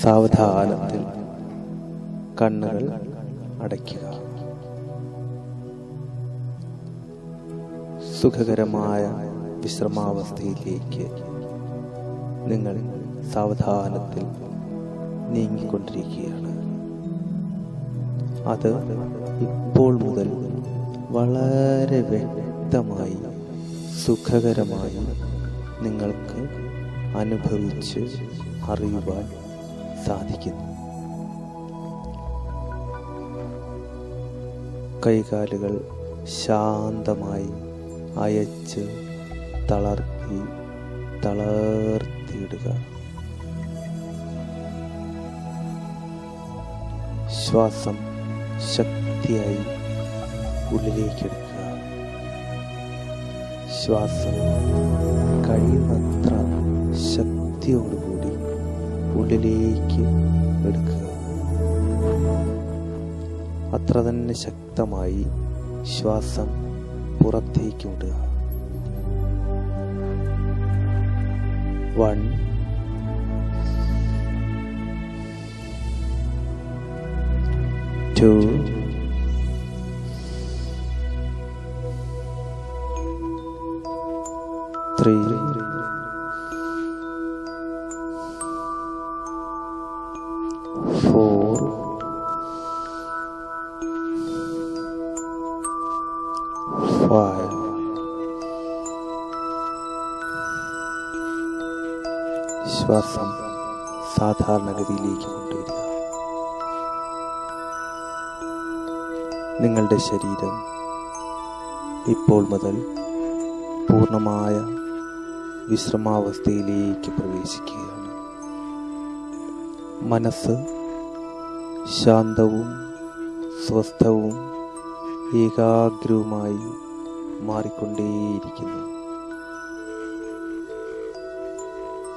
സാവധാനത്തിൽ കണ്ണുകൾ അടയ്ക്കുക. സുഖകരമായ വിശ്രമാവസ്ഥയിലേക്ക് നിങ്ങൾ സാവധാനത്തിൽ നീങ്ങിക്കൊണ്ടിരിക്കുകയാണ്. അത് ഇപ്പോൾ മുതൽ വളരെ വ്യക്തമായി സുഖകരമായി നിങ്ങൾക്ക് അനുഭവിച്ച് അറിയുവാൻ സാധിക്കുന്നു. കൈകാലുകൾ ശാന്തമായി അയച്ച് തളർത്തി തളർത്തിയിടുക. ശ്വാസം ശക്തിയായി ഉള്ളിലേക്കെടുക്കുക. ശ്വാസം കഴിയുന്നത്ര ശക്തിയോടുകൂടി ഉള്ളിലേക്ക് എടുക്കുക. അത്ര തന്നെ ശക്തമായി ശ്വാസം പുറത്തേക്ക് വിടുക. വൺ. ടു. നിങ്ങളുടെ ശരീരം ഇപ്പോൾ മുതൽ പൂർണമായ വിശ്രമാവസ്ഥയിലേക്ക് പ്രവേശിക്കുകയാണ്. മനസ്സ് ശാന്തവും സ്വസ്ഥവും ഏകാഗ്രവുമായി മാറിക്കൊണ്ടേയിരിക്കുന്നു.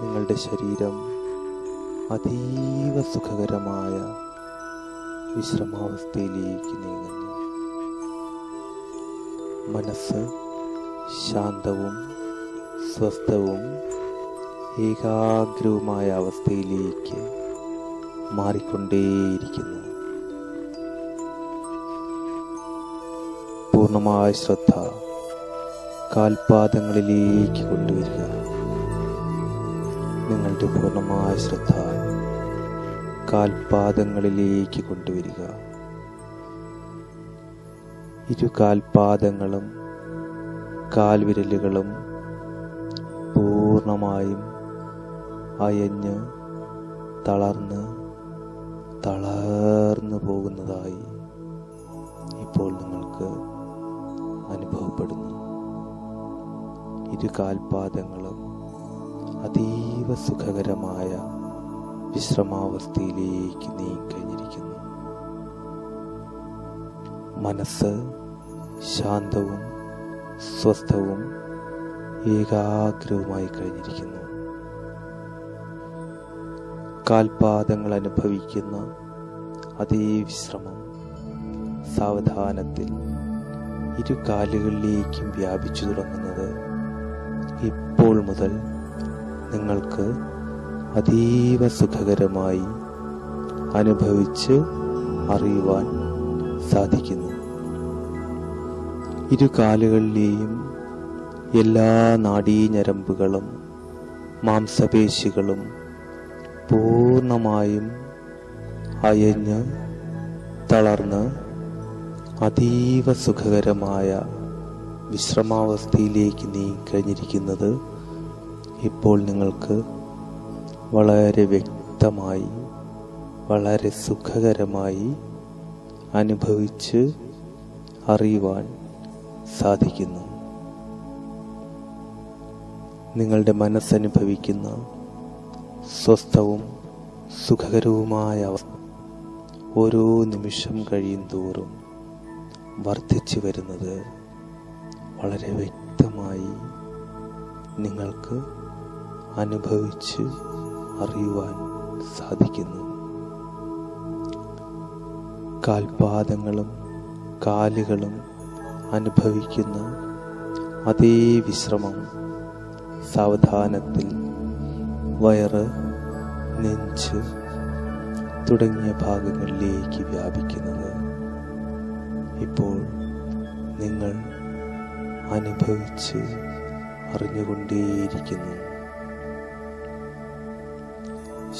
നിങ്ങളുടെ ശരീരം അതീവ സുഖകരമായ വിശ്രമാവസ്ഥയിലേക്ക് നീങ്ങുന്നു. മനസ്സ് ശാന്തവും സ്വസ്ഥവും ഏകാഗ്രവുമായ അവസ്ഥയിലേക്ക് മാറിക്കൊണ്ടേയിരിക്കുന്നു. പൂർണമായ ശ്രദ്ധ കാൽപാദങ്ങളിലേക്ക് കൊണ്ടുവരിക. നിങ്ങളുടെ പൂർണമായ ശ്രദ്ധ കാൽപാദങ്ങളിലേക്ക് കൊണ്ടുവരിക. ഇരു കാൽപാദങ്ങളും കാൽവിരലുകളും പൂർണമായും അയഞ്ഞ് തളർന്ന് തളർന്നു പോകുന്നതായി ഇപ്പോൾ നിങ്ങൾക്ക് അനുഭവപ്പെടുന്നു. ഇരു കാൽപാദങ്ങളും അതീവ സുഖകരമായ വിശ്രമാവസ്ഥയിലേക്ക് നീങ്ങിക്കഴിഞ്ഞിരിക്കുന്നു. മനസ്സ് ശാന്തവും സ്വസ്ഥവും ഏകാഗ്രവുമായി കഴിഞ്ഞിരിക്കുന്നു. കാൽപാദങ്ങൾ അനുഭവിക്കുന്ന അതേ വിശ്രമം സാവധാനത്തിൽ ഇരു കാലുകളിലേക്കും വ്യാപിച്ചു തുടങ്ങുന്നത് ഇപ്പോൾ മുതൽ നിങ്ങൾക്ക് അതീവ സുഖകരമായി അനുഭവിച്ച് അറിയുവാൻ സാധിക്കുന്നു. ഇരു കാലുകളിലെയും എല്ലാ നാഡീഞരമ്പുകളും മാംസപേശികളും പൂർണമായും അയഞ്ഞ് തളർന്ന് അതീവ സുഖകരമായ വിശ്രമാവസ്ഥയിലേക്ക് നീങ്ങിക്കഴിഞ്ഞിരിക്കുന്നത് ഇപ്പോൾ നിങ്ങൾക്ക് വളരെ വ്യക്തമായി വളരെ സുഖകരമായി അനുഭവിച്ച് അറിയുവാൻ സാധിക്കുന്നു. നിങ്ങളുടെ മനസ്സനുഭവിക്കുന്ന സ്വസ്ഥവും സുഖകരവുമായ അവസ്ഥ ഓരോ നിമിഷം കഴിയും തോറും വർദ്ധിച്ചു വരുന്നത് വളരെ വ്യക്തമായി നിങ്ങൾക്ക് അനുഭവിച്ച് അറിയുവാൻ സാധിക്കുന്നു. കാൽപാദങ്ങളും കാലുകളും അനുഭവിക്കുന്ന അതേ വിശ്രമം സാവധാനത്തിൽ വയറ് നെഞ്ച് തുടങ്ങിയ ഭാഗങ്ങളിലേക്ക് വ്യാപിക്കുന്നത്. ഇപ്പോൾ നിങ്ങൾ അനുഭവിച്ച് അറിഞ്ഞുകൊണ്ടേയിരിക്കുന്നു.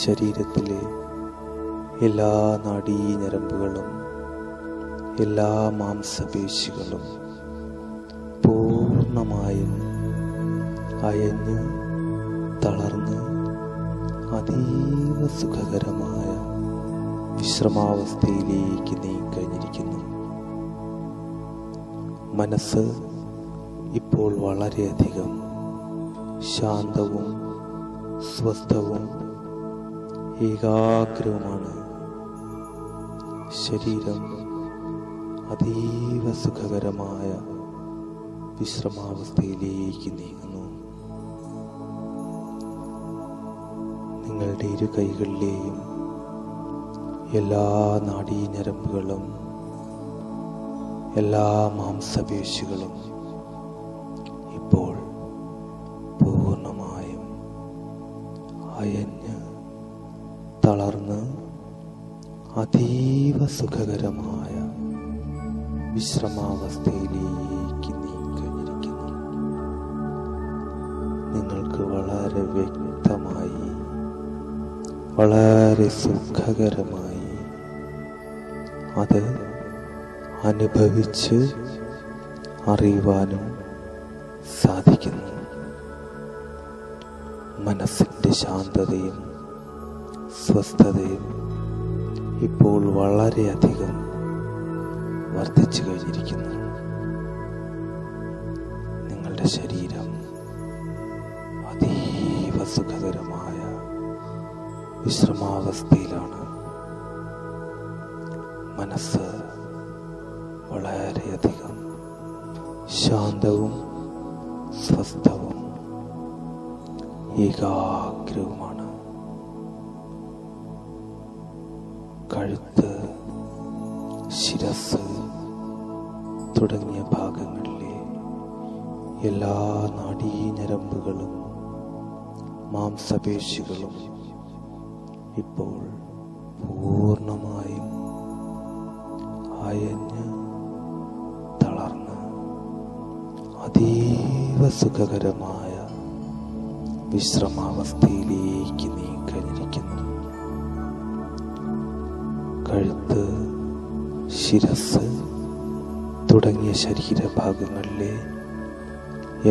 ശരീരത്തിലെ എല്ലാ നാഡീഞരമ്പുകളും എല്ലാ മാംസപേശികളും പൂർണമായും അയഞ്ഞ് തളർന്ന് അതീവ സുഖകരമായ വിശ്രമാവസ്ഥയിലേക്ക് നീങ്ങിക്കഴിഞ്ഞിരിക്കുന്നു. മനസ്സ് ഇപ്പോൾ വളരെയധികം ശാന്തവും സ്വസ്ഥവും ഏകാഗ്രവുമാണ്. ശരീരം അതീവ സുഖകരമായ വിശ്രമാവസ്ഥയിലേക്ക് നീങ്ങുന്നു. നിങ്ങളുടെ ഇരു കൈകളിലെയും എല്ലാ നാഡീഞരമ്പുകളും എല്ലാ മാംസപേശികളും സുഖകരമായ വിശ്രമാവസ്ഥയിലേക്ക് നീങ്ങിക്കഴിഞ്ഞിരിക്കുന്നു. നിങ്ങൾക്ക് വളരെ വ്യക്തമായി വളരെ സുഖകരമായി അത് അനുഭവിച്ച് അറിയുവാനും സാധിക്കുന്നു. മനസ്സിന്റെ ശാന്തതയും സ്വസ്ഥതയും ഇപ്പോൾ വളരെയധികം വർദ്ധിച്ചു കഴിഞ്ഞിരിക്കുന്നു. നിങ്ങളുടെ ശരീരം അതീവ സുഖകരമായ വിശ്രമാവസ്ഥയിലാണ്. മനസ്സ് വളരെയധികം ശാന്തവും സ്വസ്ഥവും ഏകാഗ്രവുമാണ്. കഴുത്ത് ശിരസ് തുടങ്ങിയ ഭാഗങ്ങളിലെ എല്ലാ നാഡീഞരമ്പുകളും മാംസപേശികളും ഇപ്പോൾ പൂർണമായും അയഞ്ഞ് തളർന്ന് അതീവ സുഖകരമായ വിശ്രമാവസ്ഥയിലേക്ക് നീങ്ങിക്കഴിഞ്ഞിരിക്കുന്നു കഴുത്ത് ശിരസ് തുടങ്ങിയ ശരീരഭാഗങ്ങളിലെ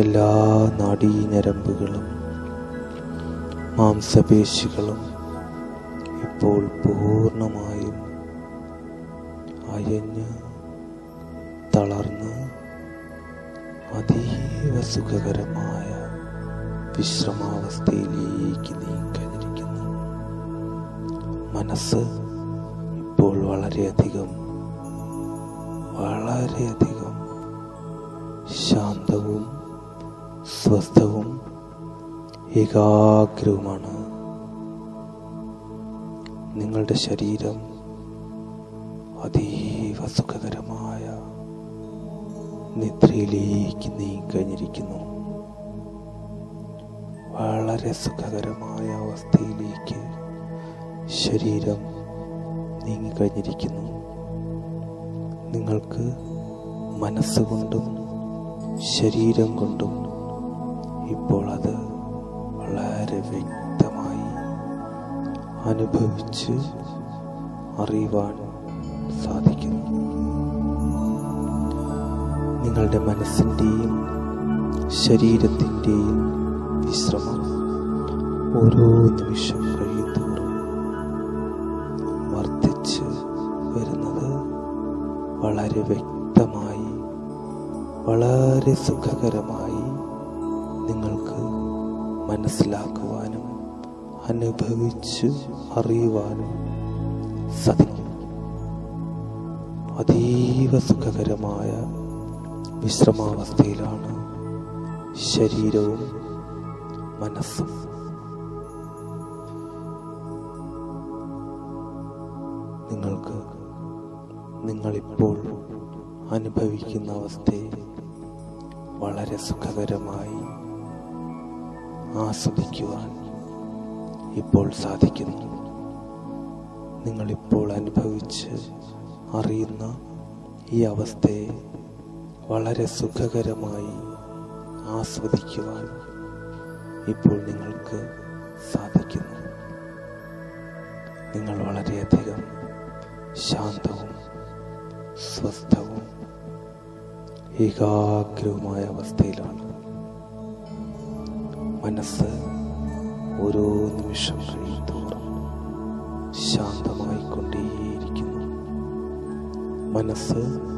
എല്ലാ നാഡീഞരമ്പുകളും മാംസപേശികളും ഇപ്പോൾ പൂർണമായും അയഞ്ഞ് തളർന്ന് അതീവ സുഖകരമായ വിശ്രമാവസ്ഥയിലേക്ക് നീങ്ങിക്കഴിഞ്ഞിരിക്കുന്നു. മനസ്സ് വളരെയധികം വളരെയധികം ശാന്തവും സ്വസ്ഥവും ഏകാഗ്രവുമാണ് നിങ്ങളുടെ ശരീരം അതീവ സുഖകരമായ നിദ്രയിലേക്ക് നീങ്ങിക്കഴിഞ്ഞിരിക്കുന്നു. വളരെ സുഖകരമായ അവസ്ഥയിലേക്ക് ശരീരം നീങ്ങിക്കഴിഞ്ഞിരിക്കുന്നു. നിങ്ങൾക്ക് മനസ്സുകൊണ്ടും ശരീരം കൊണ്ടും ഇപ്പോൾ അത് വളരെ വ്യക്തമായി അനുഭവിച്ച് അറിയുവാൻ സാധിക്കുന്നു. നിങ്ങളുടെ മനസ്സിന്റെയും ശരീരത്തിന്റെയും വിശ്രമം ഓരോ നിമിഷം കഴിയുന്തോറും വളരെ വ്യക്തമായി വളരെ സുഖകരമായി നിങ്ങൾക്ക് മനസ്സിലാക്കുവാനും അനുഭവിച്ച് അറിയുവാനും സാധിക്കും. അതീവ സുഖകരമായ വിശ്രമാവസ്ഥയിലാണ് ശരീരവും മനസ്സും. നിങ്ങൾക്ക് നിങ്ങളിപ്പോൾ അനുഭവിക്കുന്ന അവസ്ഥയെ വളരെ സുഖകരമായി ആസ്വദിക്കുവാൻ ഇപ്പോൾ സാധിക്കുന്നു. നിങ്ങളിപ്പോൾ അനുഭവിച്ച് അറിയുന്ന ഈ അവസ്ഥയെ വളരെ സുഖകരമായി ആസ്വദിക്കുവാൻ ഇപ്പോൾ നിങ്ങൾക്ക് സാധിക്കുന്നു. നിങ്ങൾ വളരെയധികം ശാന്തവും സ്വസ്ഥവും ഏകാഗ്രവുമായ അവസ്ഥയിലാണ്. മനസ്സ് ഓരോ നിമിഷം കഴിയുന്തോറും ശാന്തമായിക്കൊണ്ടേയിരിക്കുന്നു. മനസ്സ്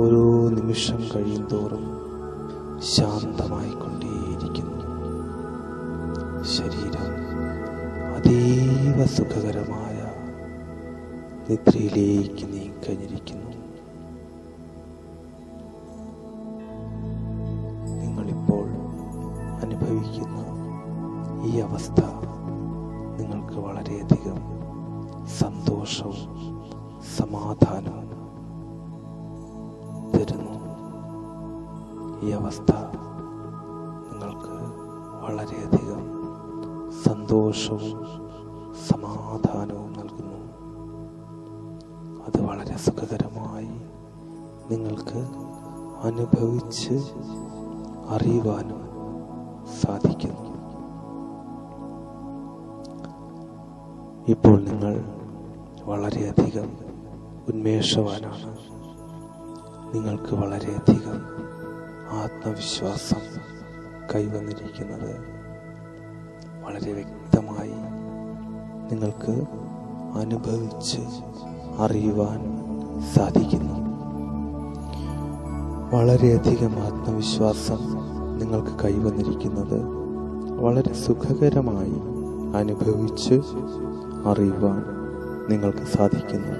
ഓരോ നിമിഷം കഴിയുന്തോറും ശാന്തമായിക്കൊണ്ടേയിരിക്കുന്നു. ശരീരം അതീവ സുഖകരമായ നിദ്രയിലേക്ക് നീങ്ങിക്കഴിഞ്ഞിരിക്കുന്നു അവസ്ഥ നിങ്ങൾക്ക് വളരെയധികം സന്തോഷവും സമാധാനവും തരുന്നു. ഈ അവസ്ഥ നിങ്ങൾക്ക് വളരെയധികം സന്തോഷവും സമാധാനവും നൽകുന്നു. അത് വളരെ സുഖകരമായി നിങ്ങൾക്ക് അനുഭവിച്ച് അറിയുവാനും സാധിക്കുന്നു. ഇപ്പോൾ നിങ്ങൾ വളരെയധികം ഉന്മേഷവാനാണ്. നിങ്ങൾക്ക് വളരെയധികം ആത്മവിശ്വാസം കൈവന്നിരിക്കുന്നത് വളരെ വ്യക്തമായി നിങ്ങൾക്ക് അനുഭവിച്ച് അറിയുവാൻ സാധിക്കുന്നു. വളരെയധികം ആത്മവിശ്വാസം നിങ്ങൾക്ക് കൈവന്നിരിക്കുന്നത് വളരെ സുഖകരമായി അനുഭവിച്ച് അറിയുവാൻ നിങ്ങൾക്ക് സാധിക്കുന്നു.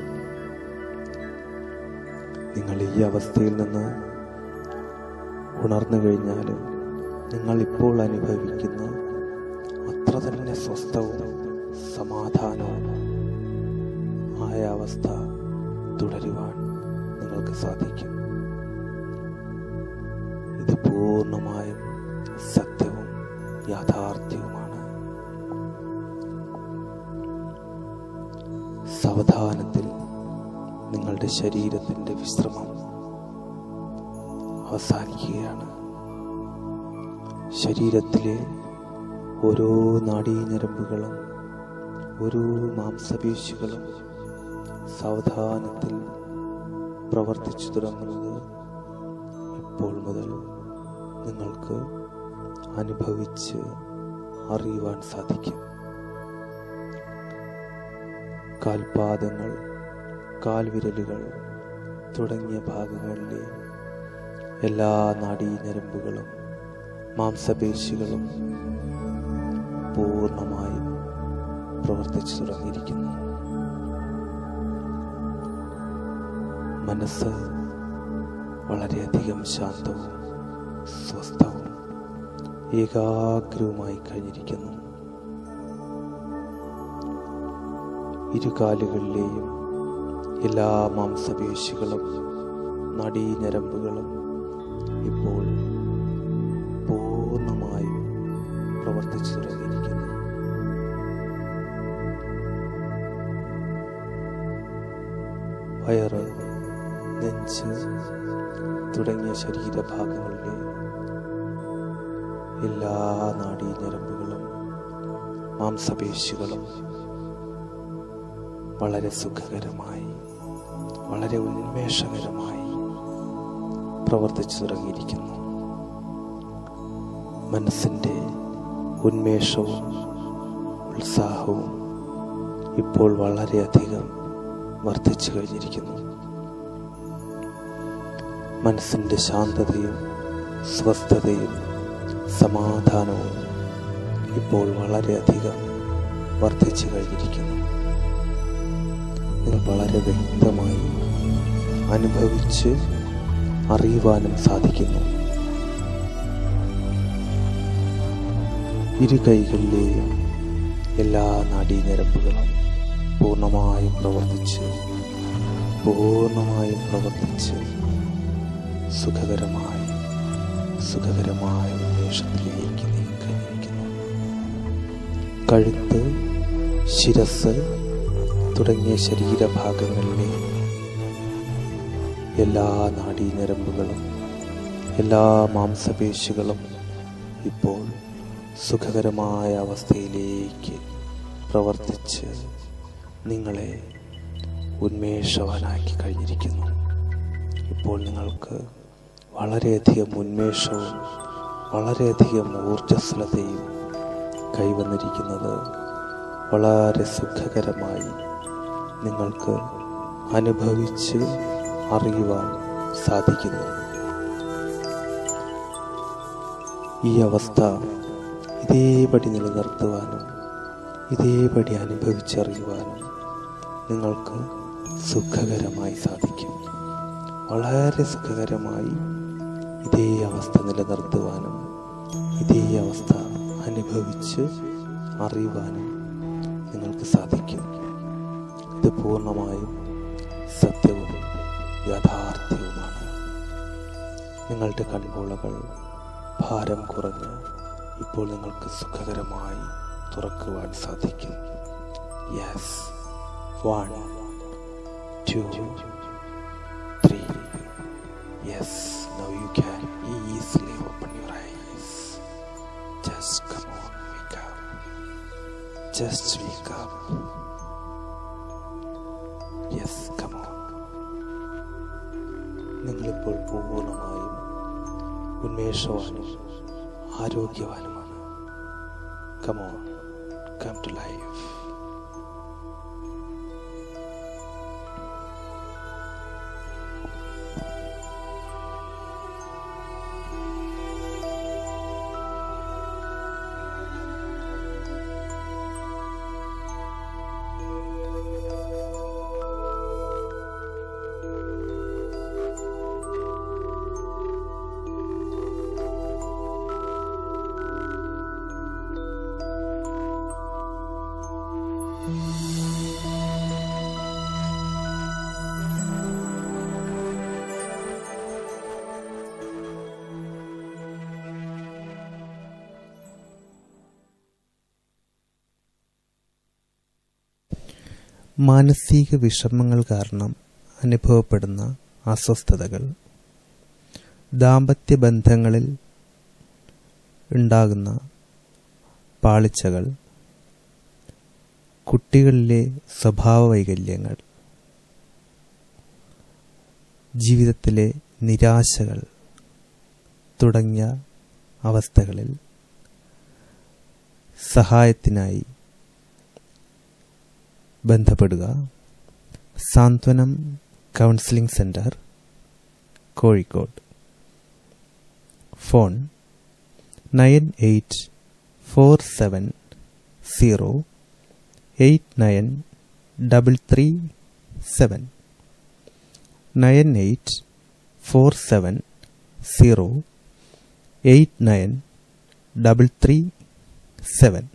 നിങ്ങൾ ഈ അവസ്ഥയിൽ നിന്ന് ഉണർന്നു കഴിഞ്ഞാലും നിങ്ങൾ ഇപ്പോൾ അനുഭവിക്കുന്ന അത്ര തന്നെ സ്വസ്ഥവും സമാധാനവും ആയ അവസ്ഥ തുടരുവാൻ നിങ്ങൾക്ക് സാധിക്കും. ഇത് പൂർണമായും സത്യവും യാഥാർത്ഥ്യവുമാണ് സാവധാനത്തിൽ നിങ്ങളുടെ ശരീരത്തിന്റെ വിശ്രമം അവസാനിക്കുകയാണ്. ശരീരത്തിലെ ഓരോ നാഡീഞരമ്പുകളും ഓരോ മാംസപേശികളും സാവധാനത്തിൽ പ്രവർത്തിച്ചു തുടങ്ങുന്നത് ഇപ്പോൾ മുതൽ നിങ്ങൾക്ക് അനുഭവിച്ച് അറിയുവാൻ സാധിക്കും. കാൽപാദങ്ങൾ കാൽവിരലുകൾ തുടങ്ങിയ ഭാഗങ്ങളിലെ എല്ലാ നാഡീഞരമ്പുകളും മാംസപേശികളും പൂർണമായും പ്രവർത്തിച്ചു തുടങ്ങിയിരിക്കുന്നു. മനസ്സ് വളരെയധികം ശാന്തവും സ്വസ്ഥവും ഏകാഗ്രവുമായി കഴിഞ്ഞിരിക്കുന്നു. ഇരുകാലുകളിലെയും എല്ലാ മാംസപേശികളും നടീഞരമ്പുകളും ഇപ്പോൾ പൂർണമായും പ്രവർത്തിച്ചു തുടങ്ങിയിരിക്കുന്നു. വയറ് നെഞ്ച് തുടങ്ങിയ ശരീരഭാഗങ്ങളിലെ എല്ലാ നാഡീഞരമ്പുകളും മാംസപേശികളും വളരെ സുഖകരമായി വളരെ ഉന്മേഷകരമായി പ്രവർത്തിച്ചു തുടങ്ങിയിരിക്കുന്നു. മനസ്സിന്റെ ഉന്മേഷവും ഉത്സാഹവും ഇപ്പോൾ വളരെയധികം വർദ്ധിച്ചു കഴിഞ്ഞിരിക്കുന്നു. മനസ്സിന്റെ ശാന്തതയും സ്വസ്ഥതയും സമാധാനവും ഇപ്പോൾ വളരെയധികം വർദ്ധിച്ചു കഴിഞ്ഞിരിക്കുന്നു. നിങ്ങൾ വളരെ വ്യക്തമായി അനുഭവിച്ച് അറിയുവാനും സാധിക്കുന്നു. ഇരു കൈകളിലെയും എല്ലാ നാഡീഞരമ്പുകളും പൂർണമായും പ്രവർത്തിച്ച് പൂർണമായും പ്രവർത്തിച്ച് സുഖകരമായി സുഖകരമായ ഉന്മേഷത്തിലേക്ക് നീക്കം കഴുത്ത് ശിരസ് തുടങ്ങിയ ശരീരഭാഗങ്ങളിലെ എല്ലാ നാഡീഞരമ്പുകളും എല്ലാ മാംസപേശികളും ഇപ്പോൾ സുഖകരമായ അവസ്ഥയിലേക്ക് പ്രവർത്തിച്ച് നിങ്ങളെ ഉന്മേഷവാനാക്കി കഴിഞ്ഞിരിക്കുന്നു. ഇപ്പോൾ നിങ്ങൾക്ക് വളരെയധികം ഉന്മേഷവും വളരെയധികം ഊർജസ്വലതയും കൈവന്നിരിക്കുന്നത് വളരെ സുഖകരമായി നിങ്ങൾക്ക് അനുഭവിച്ച് അറിയുവാൻ സാധിക്കുന്നു. ഈ അവസ്ഥ ഇതേപടി നിലനിർത്തുവാനും ഇതേപടി അനുഭവിച്ചറിയുവാനും നിങ്ങൾക്ക് സുഖകരമായി സാധിക്കും. വളരെ സുഖകരമായി ഇതേ അവസ്ഥ നിലനിർത്തുവാനും ഇതേ അവസ്ഥ അനുഭവിച്ച് അറിയുവാനും നിങ്ങൾക്ക് സാധിക്കും. ഇത് പൂർണമായും സത്യവും യാഥാർത്ഥ്യവുമാണ്. നിങ്ങളുടെ കൺപോളകൾ ഭാരം കുറഞ്ഞ് ഇപ്പോൾ നിങ്ങൾക്ക് സുഖകരമായി തുറക്കുവാൻ സാധിക്കും. Yes one two three yes now you can easily open your eyes just come on wake up just wake up നിങ്ങളിപ്പോൾ പൂർണമായും ഉന്മേഷവാനും ആരോഗ്യവാനുമാണ്. Come on come to life മാനസിക വിഷമങ്ങൾ കാരണം അനുഭവപ്പെടുന്ന അസ്വസ്ഥതകൾ. ദാമ്പത്യ ബന്ധങ്ങളിൽ ഉണ്ടാകുന്ന പാളിച്ചകൾ. കുട്ടികളിലെ സ്വഭാവ വൈകല്യങ്ങൾ ജീവിതത്തിലെ നിരാശകൾ തുടങ്ങിയ അവസ്ഥകളിൽ സഹായത്തിനായി ബന്ധപ്പെടുക. Santhwanam counselling centre Kozhikode. Phone nine eight four seven zero eight nine double three seven. Nine eight four seven zero eight nine double three seven.